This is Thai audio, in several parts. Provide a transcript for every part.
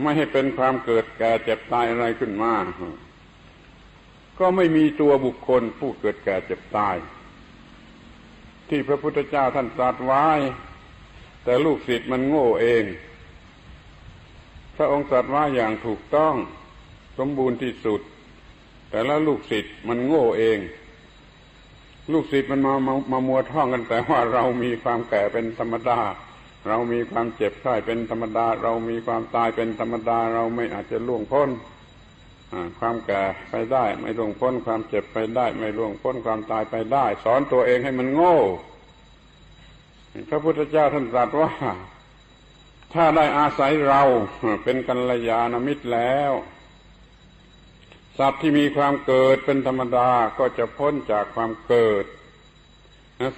ไม่ให้เป็นความเกิดแก่เจ็บตายอะไรขึ้นมา ก็ไม่มีตัวบุคคลผู้เกิดแก่เจ็บตาย ที่พระพุทธเจ้าท่านตรัสไว้ แต่ลูกศิษย์มันโง่เอง พระองค์ตรัสว่าอย่างถูกต้องสมบูรณ์ที่สุด แต่ละลูกศิษย์มันโง่เอง ลูกศิษย์มันมามามามัวท่องกันแต่ว่าเรามีความแก่เป็นธรรมดา เรามีความเจ็บไข้เป็นธรรมดา เรามีความตายเป็นธรรมดา เราไม่อาจจะล่วงพ้นความแก่ไปได้ ไม่ล่วงพ้นความเจ็บไปได้ ไม่ล่วงพ้นความตายไปได้ สอนตัวเองให้มันโง่ พระพุทธเจ้าท่านตรัสว่า ถ้าได้อาศัยเราเป็นกัลยาณมิตรแล้ว สัตว์ที่มีความเกิดเป็นธรรมดาก็จะพ้นจากความเกิด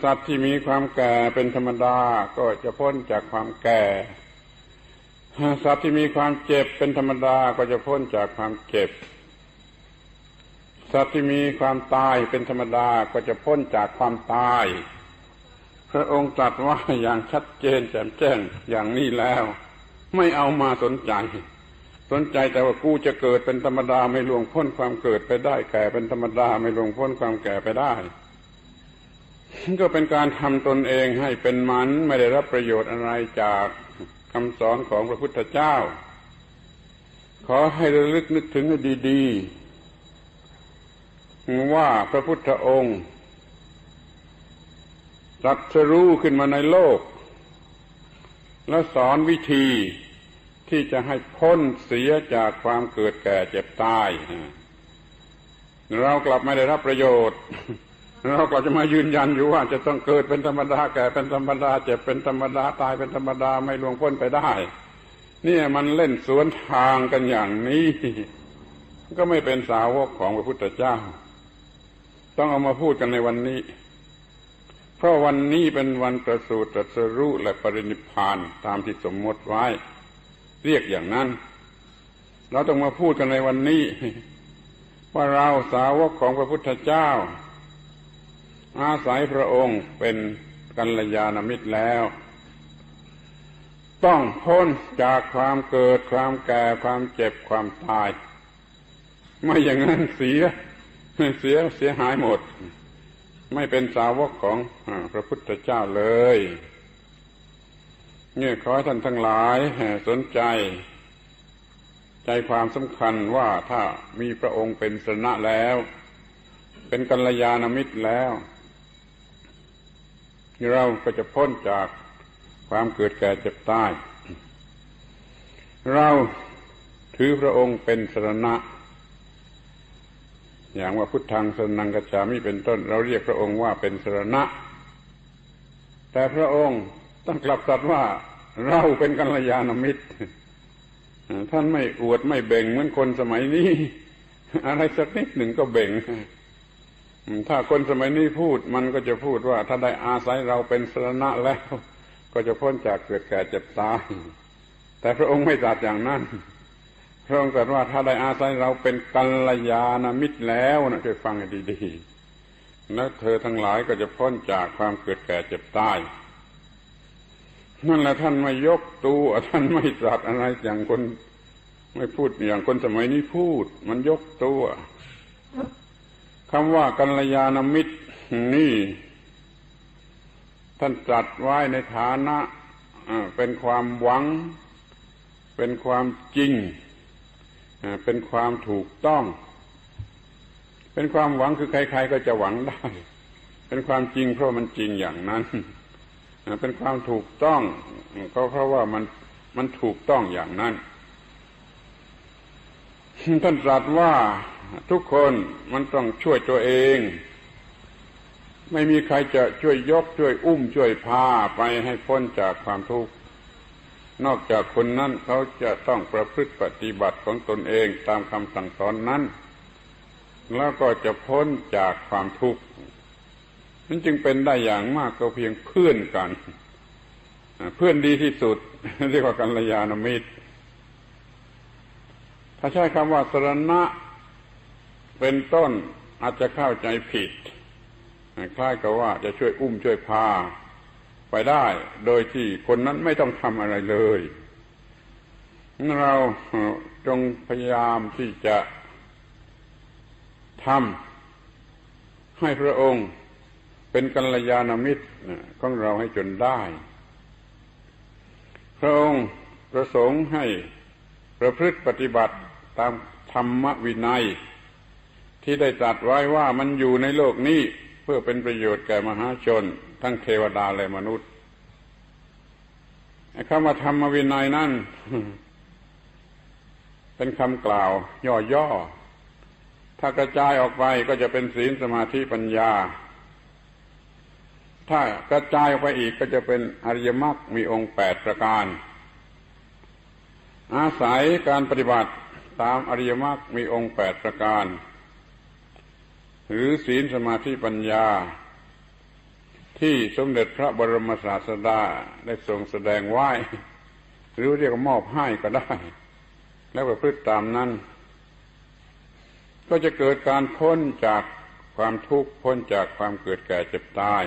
สัตว์ที่มีความแก่เป็นธรรมดาก็จะพ้นจากความแก่ สัตว์ที่มีความเจ็บเป็นธรรมดาก็จะพ้นจากความเจ็บ สัตว์ที่มีความตายเป็นธรรมดาก็จะพ้นจากความตาย พระองค์ตรัสว่าอย่างชัดเจนแจ่มแจ้งอย่างนี้แล้ว ไม่เอามาสนใจ สนใจแต่ว่ากูจะเกิดเป็นธรรมดาไม่ล่วงพ้นความเกิดไปได้แก่เป็นธรรมดาไม่ล่วงพ้นความแก่ไปได้ ก็เป็นการทำตนเองให้เป็นมันไม่ได้รับประโยชน์อะไรจากคำสอนของพระพุทธเจ้า ขอให้ระลึกนึกถึงให้ดีๆ ว่าพระพุทธองค์ตรัสรู้ขึ้นมาในโลก และสอนวิธีที่จะให้พ้นเสียจากความเกิดแก่เจ็บตาย เรากลับไม่ได้รับประโยชน์ เราก็จะมายืนยันอยู่ว่าจะต้องเกิดเป็นธรรมดาแก่เป็นธรรมดาเจ็บเป็นธรรมดาตายเป็นธรรมดาไม่ลวงพ้นไปได้นี่มันเล่นสวนทางกันอย่างนี้ ก็ไม่เป็นสาวกของพระพุทธเจ้า ต้องเอามาพูดกันในวันนี้ เพราะวันนี้เป็นวันประสูติตรัสรู้และปรินิพานตามที่สมมติไว้ เรียกอย่างนั้น เราต้องมาพูดกันในวันนี้ว่าเราสาวกของพระพุทธเจ้า อาศัยพระองค์เป็นกัลยาณมิตรแล้ว ต้องพ้นจากความเกิดความแก่ความเจ็บความตาย ไม่อย่างนั้นเสียเสียเสียหายหมด ไม่เป็นสาวกของพระพุทธเจ้าเลยเนี่ยขอท่านทั้งหลายสนใจ ใจความสำคัญว่าถ้ามีพระองค์เป็นสนะแล้ว เป็นกัลยาณมิตรแล้ว เราก็จะพ้นจากความเกิดแก่เจ็บตาย เราถือพระองค์เป็นสรณะ อย่างว่าพุทธังสนังกัจฉามิเป็นต้น เราเรียกพระองค์ว่าเป็นสรณะ แต่พระองค์ต้องกลับตัดว่าเราเป็นกัลยาณมิตร ท่านไม่อวดไม่เบ่งเหมือนคนสมัยนี้ อะไรสักนิดหนึ่งก็เบ่ง ถ้าคนสมัยนี้พูดมันก็จะพูดว่าถ้าได้อาศัยเราเป็นสรณะแล้ว ก็จะพ้นจากเกิดแก่เจ็บตาย แต่พระองค์ไม่ตรัสอย่างนั้น พระองค์ตรัสว่าถ้าได้อาศัยเราเป็นกัลยาณมิตรแล้วนะช่วยฟังให้ดีๆแล้วเธอทั้งหลายก็จะพ้นจากความเกิดแก่เจ็บตายนั่นแหละท่านไม่ยกตัวท่านไม่ตรัสอะไรอย่างคน ไม่พูดอย่างคนสมัยนี้พูด มันยกตัว คำว่ากัลยาณมิตรนี่ ท่านจัดไว้ในฐานะเป็นความหวัง เป็นความจริง เป็นความถูกต้อง เป็นความหวังคือใคร ๆ ก็จะหวังได้ เป็นความจริงเพราะมันจริงอย่างนั้น เป็นความถูกต้องก็เพราะว่ามันมันถูกต้องอย่างนั้น ท่านตรัสว่า ทุกคนมันต้องช่วยตัวเอง ไม่มีใครจะช่วยยกช่วยอุ้มช่วยพาไปให้พ้นจากความทุกข์นอกจากคนนั้นเขาจะต้องประพฤติปฏิบัติของตนเองตามคำสั่งสอนนั้น แล้วก็จะพ้นจากความทุกข์นั้นจึงเป็นได้อย่างมากก็เพียงเพื่อนกัน เพื่อนดีที่สุด เรียกว่ากัลยาณมิตร ถ้าใช้คำว่าสรณะ เป็นต้นอาจจะเข้าใจผิดคล้ายกับว่าจะช่วยอุ้มช่วยพา ไปได้โดยที่คนนั้นไม่ต้องทำอะไรเลย เราจงพยายามที่จะทำให้พระองค์เป็นกัลยาณมิตรของเราให้จนได้ พระองค์ประสงค์ให้ประพฤติปฏิบัติตามธรรมวินัย ที่ได้ตรัสไว้ว่ามันอยู่ในโลกนี้เพื่อเป็นประโยชน์แก่มหาชน ทั้งเทวดาและมนุษย์คำว่าธรรมวินัยนั่นเป็นคำกล่าว ย่อๆ ถ้ากระจายออกไปก็จะเป็นศีลสมาธิปัญญา ถ้ากระจายออกไปอีกก็จะเป็นอริยมรรคมีองค์แปดประการ อาศัยการปฏิบัติตามอริยมรรคมีองค์แปดประการ หรือศีลสมาธิปัญญา ที่สมเด็จพระบรมศาสดาได้ทรงแสดงไว้หรือเรียกมอบให้ก็ได้ แล้วประพฤติตามนั้น ก็จะเกิดการพ้นจากความทุกข์พ้นจากความเกิดแก่เจ็บตาย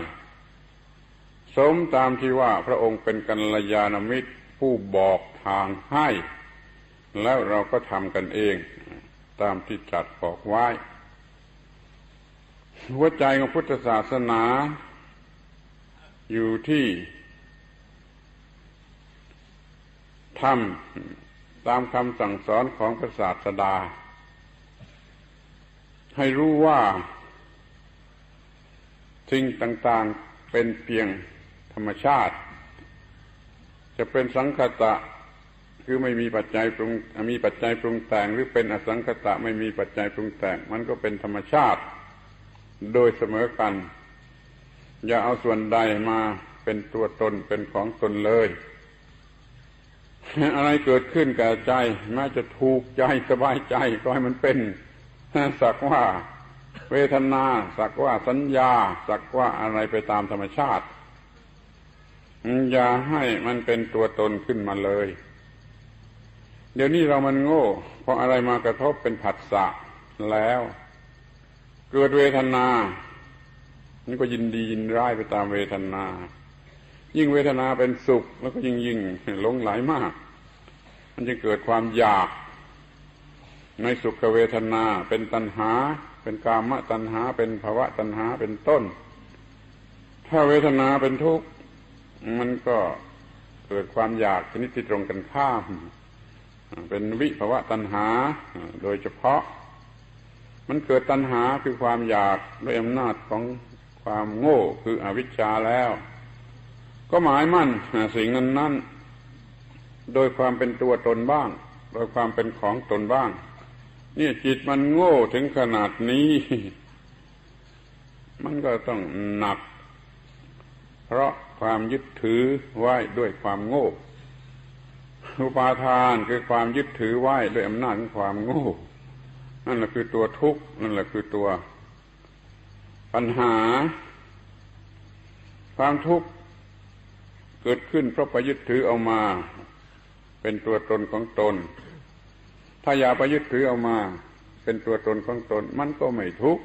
สมตามที่ว่าพระองค์เป็นกัลยาณมิตรผู้บอกทางให้ แล้วเราก็ทำกันเอง ตามที่จัดบอกไว้ หัวใจของพุทธศาสนา อยู่ที่ทำตามคำสั่งสอนของพระศาสดา ให้รู้ว่าสิ่งต่างๆเป็นเพียงธรรมชาติ จะเป็นสังคตะคือไม่มีปัจจัยปรุงมีปัจจัยปรุงแต่งหรือเป็นอสังคตะไม่มีปัจจัยปรุงแต่ง มันก็เป็นธรรมชาติ โดยเสมอกัน อย่าเอาส่วนใดมาเป็นตัวตนเป็นของตนเลย อะไรเกิดขึ้นกับใจแม้จะถูกใจสบายใจก็ให้มันเป็นสักว่าเวทนาสักว่าสัญญา สักว่าอะไรไปตามธรรมชาติ อย่าให้มันเป็นตัวตนขึ้นมาเลย เดี๋ยวนี้เรามันโง่เพราะอะไรมากระทบเป็นผัสสะแล้ว เกิดเวทนานี่ก็ยินดียินร้ายไปตามเวทนา ยิ่งเวทนาเป็นสุข แล้วก็ยิ่งยิ่งหลงไหลมาก มันจะเกิดความอยาก ในสุขเวทนาเป็นตัณหา เป็นกามตัณหา เป็นภาวะตัณหาเป็นต้น ถ้าเวทนาเป็นทุกข์มันก็เกิดความอยากชนิดที่ตรงกันข้าม เป็นวิภาวะตัณหา โดยเฉพาะ มันเกิดตัณหาคือความอยากด้วยอำนาจของความโง่คืออวิชชาแล้ว ก็หมายมั่นสิ่งนั้นนั้นโดยความเป็นตัวตนบ้าง โดยความเป็นของตนบ้าง นี่จิตมันโง่ถึงขนาดนี้ มันก็ต้องหนัก เพราะความยึดถือไว้ด้วยความโง่อุปาทานคือความยึดถือไว้ด้วยอำนาจของความโง่ นั่นแหละคือตัวทุกข์นั่นแหละคือตัวปัญหา ความทุกข์เกิดขึ้นเพราะไปยึดถือเอามา เป็นตัวตนของตน ถ้าอย่าไปยึดถือเอามา เป็นตัวตนของตน มันก็ไม่ทุกข์